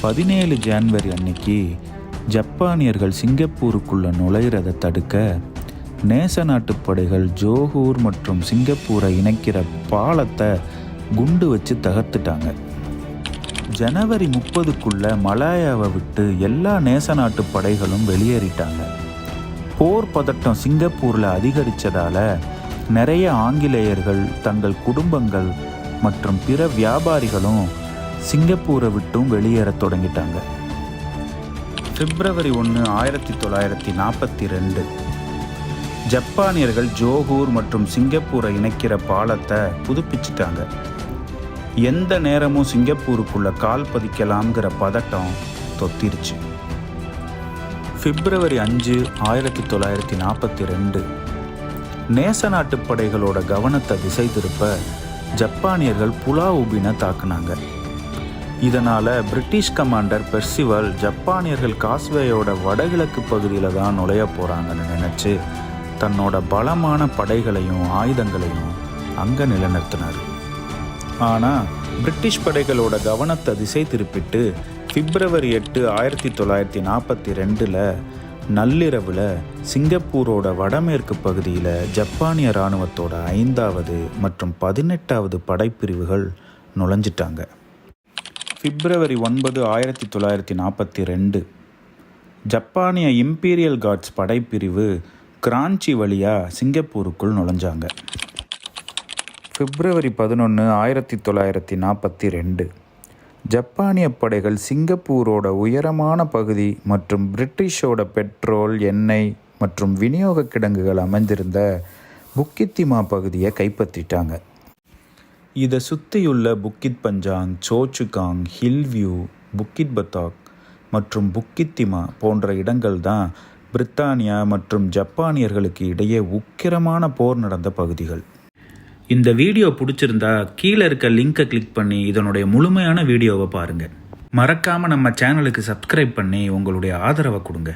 பதினேழு ஜான்வரி அன்னைக்கு ஜப்பானியர்கள் சிங்கப்பூருக்குள்ள நுழையிறதை தடுக்க நேச நாட்டுப் படைகள் ஜோஹூர் மற்றும் சிங்கப்பூரை இணைக்கிற பாலத்தை குண்டு வச்சு தகர்த்துட்டாங்க. ஜனவரி முப்பதுக்குள்ள மலாயாவை விட்டு எல்லா நேச நாட்டு படைகளும் வெளியேறிட்டாங்க. போர் பதட்டம் சிங்கப்பூரில் அதிகரித்ததால நிறைய ஆங்கிலேயர்கள் தங்கள் குடும்பங்கள் மற்றும் பிற வியாபாரிகளும் சிங்கப்பூரை விட்டும் வெளியேறத் தொடங்கிட்டாங்க. பிப்ரவரி ஒன்று ஆயிரத்தி தொள்ளாயிரத்தி நாற்பத்தி ரெண்டு ஜப்பானியர்கள் ஜோகூர் மற்றும் சிங்கப்பூரை இணைக்கிற பாலத்தை புதுப்பிச்சிட்டாங்க. எந்த நேரமும் சிங்கப்பூருக்குள்ள கால் பதிக்கலாம்ங்கிற பதட்டம் தொத்திருச்சு. பிப்ரவரி அஞ்சு ஆயிரத்தி தொள்ளாயிரத்தி நாற்பத்தி ரெண்டு நேச நாட்டு படைகளோட கவனத்தை திசை திருப்ப ஜப்பானியர்கள் புலா உபினை தாக்குனாங்க. இதனால் பிரிட்டிஷ் கமாண்டர் பெர்சிவல் ஜப்பானியர்கள் காஸ்வேயோட வடகிழக்கு பகுதியில் தான் நுழைய போகிறாங்கன்னு நினச்சி தன்னோட பலமான படைகளையும் ஆயுதங்களையும் அங்கே நிலைநிறுத்தினார். ஆனால் பிரிட்டிஷ் படைகளோட கவனத்தை திசை திருப்பிட்டு பிப்ரவரி எட்டு ஆயிரத்தி தொள்ளாயிரத்தி நாற்பத்தி ரெண்டில் நள்ளிரவில் சிங்கப்பூரோட வடமேற்கு பகுதியில் ஜப்பானிய இராணுவத்தோட ஐந்தாவது மற்றும் பதினெட்டாவது படைப்பிரிவுகள் நுழைஞ்சிட்டாங்க. பிப்ரவரி ஒன்பது ஆயிரத்தி தொள்ளாயிரத்தி நாற்பத்தி ரெண்டு. ஜப்பானிய இம்பீரியல் கார்ட்ஸ் படைப்பிரிவு கிராஞ்சி வழியாக சிங்கப்பூருக்குள் நுழைஞ்சாங்க. பிப்ரவரி பதினொன்று ஆயிரத்தி தொள்ளாயிரத்தி நாற்பத்தி ரெண்டு. ஜப்பானிய படைகள் சிங்கப்பூரோட உயரமான பகுதி மற்றும் பிரிட்டிஷோட பெட்ரோல் எண்ணெய் மற்றும் விநியோக கிடங்குகள் அமைந்திருந்த புக்கித்திமா பகுதியை கைப்பற்றிட்டாங்க. இதை சுற்றியுள்ள புக்கித் பஞ்சாங் சோச்சுகாங் ஹில்வியூ புக்கித் பத்தாக் மற்றும் புக்கித்திமா போன்ற இடங்கள் தான் பிரித்தானியா மற்றும் ஜப்பானியர்களுக்கு இடையே உக்கிரமான போர் நடந்த பகுதிகள். இந்த வீடியோ பிடிச்சிருந்தா கீழே இருக்க லிங்கை கிளிக் பண்ணி இதனுடைய முழுமையான வீடியோவை பாருங்கள் மறக்காமல் நம்ம சேனலுக்கு சப்ஸ்கிரைப் பண்ணி உங்களுடைய ஆதரவை கொடுங்க.